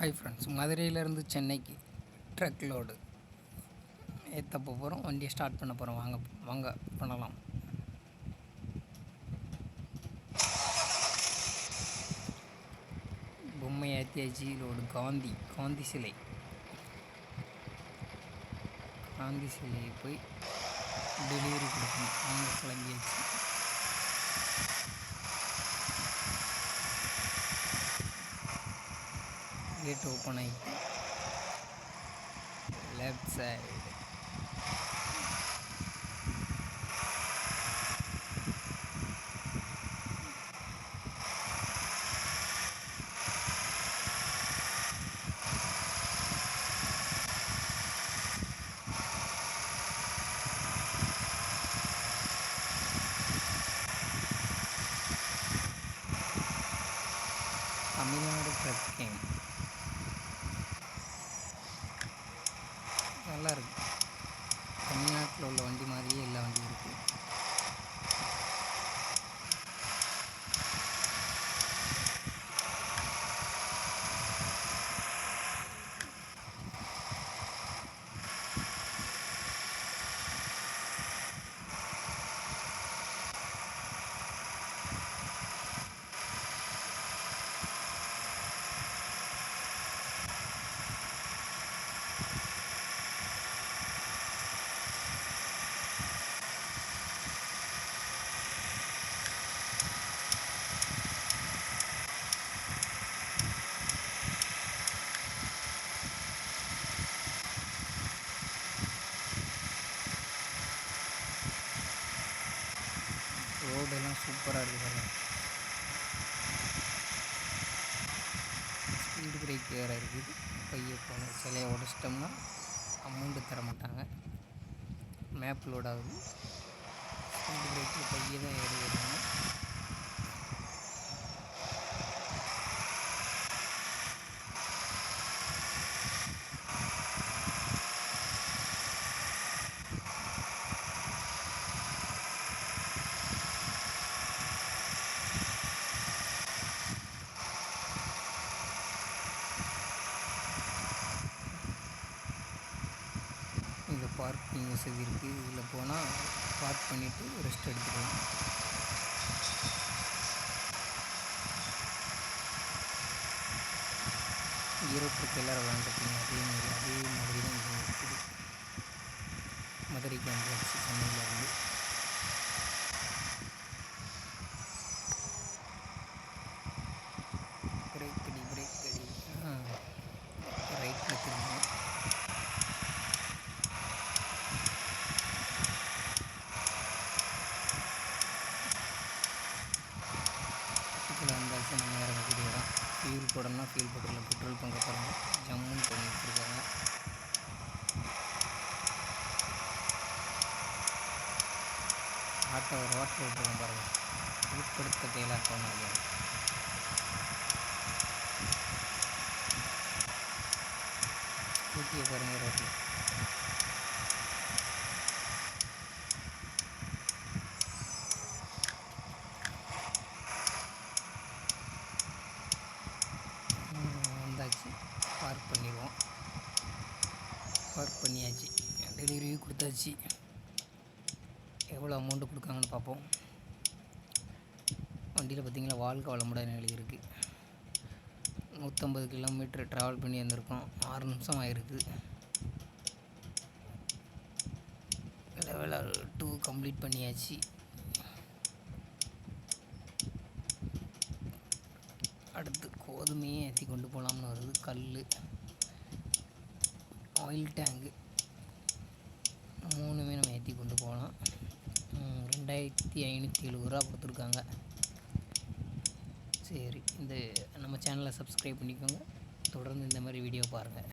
Hi friends மதுரையிலேருந்து சென்னைக்கு drug load ஏற்ற போகிறோம் வண்டியை ஸ்டார்ட் பண்ண போகிறோம் வாங்க வாங்க பண்ணலாம். பொம்மை ஏத்தியாச்சி லோடு காந்தி காந்தி சிலை. காந்தி சிலையை போய் டெலிவரி கொடுக்கணும். வாங்க கிளம்பியாச்சு. கேட் ஓப்பன் ஆகிட்டு லெஃப்ட் சைடு தமிழ்நாடு ட்ரக்கிங் நல்லா இருக்கு தமிழ்நாட்டில் உள்ள வண்டி மாதிரியே எல்லா வண்டியும் இருக்குது சூப்பராக இருக்குது பாருங்க. ஸ்பீடு பிரேக் வேறு இருக்குது பையை போகணும் சிலையை உடச்சிட்டோம்னா அமௌண்ட்டு தர மாட்டாங்க. மேப் லோட் ஆகுது. ஸ்பீடு பிரேக்கில் பையை தான் ஏறி வருவாங்க. பார்க்கிங் வசதி இருக்குது இதில் போனால் பார்க் பண்ணிவிட்டு ரெஸ்ட் எடுத்துக்கலாம். ஈரோட்டுக்கு எல்லாரும் விளாண்டுருப்பீங்க அதே மாதிரி அதே மாதிரி தான் இது இருக்குது. மதுரைக்கு வந்தாச்சு சென்னையிலேருந்து ஃபியூல் போடணும்னா ஃபியூல் போட்டுக்கலாம் பெட்ரோல் பங்க் பாருங்க. ஜம்முன்னு பண்ணி வச்சுருக்காங்க ஆட்டோ ஒரு வாட்டர் விட்டுருக்கோம் பாருங்கள் உட்படுத்த செயலாக்கம் ஐயா ஸ்கூட்டியை பாருங்க ரோட்டில் வந்தாச்சு பார்க் பண்ணிடுவோம் பார்க் பண்ணியாச்சு டெலிவரி கொடுத்தாச்சு. எவ்வளோ அமௌண்ட்டு கொடுக்காங்கன்னு பார்ப்போம். வண்டியில் பார்த்தீங்களா வாழ்க்கை வளமுடாத நிலை இருக்குது நூற்றம்பது கிலோமீட்டர் ட்ராவல் பண்ணி வந்திருக்கோம். ஆறு நிமிஷம் ஆகிருக்கு லெவல் டூ கம்ப்ளீட் பண்ணியாச்சு. அடுத்து கோதுமையே ஏற்றி கொண்டு போகலாம்னு வருது. கல் ஆயில் டேங்கு மூணுமே நம்ம ஏற்றி கொண்டு போகலாம். ரெண்டாயிரத்தி ஐநூற்றி எழுபது ரூபா கொடுத்துருக்காங்க. சரி இந்த நம்ம சேனலை சப்ஸ்கிரைப் பண்ணிக்கோங்க. தொடர்ந்து இந்த மாதிரி வீடியோ பாருங்கள்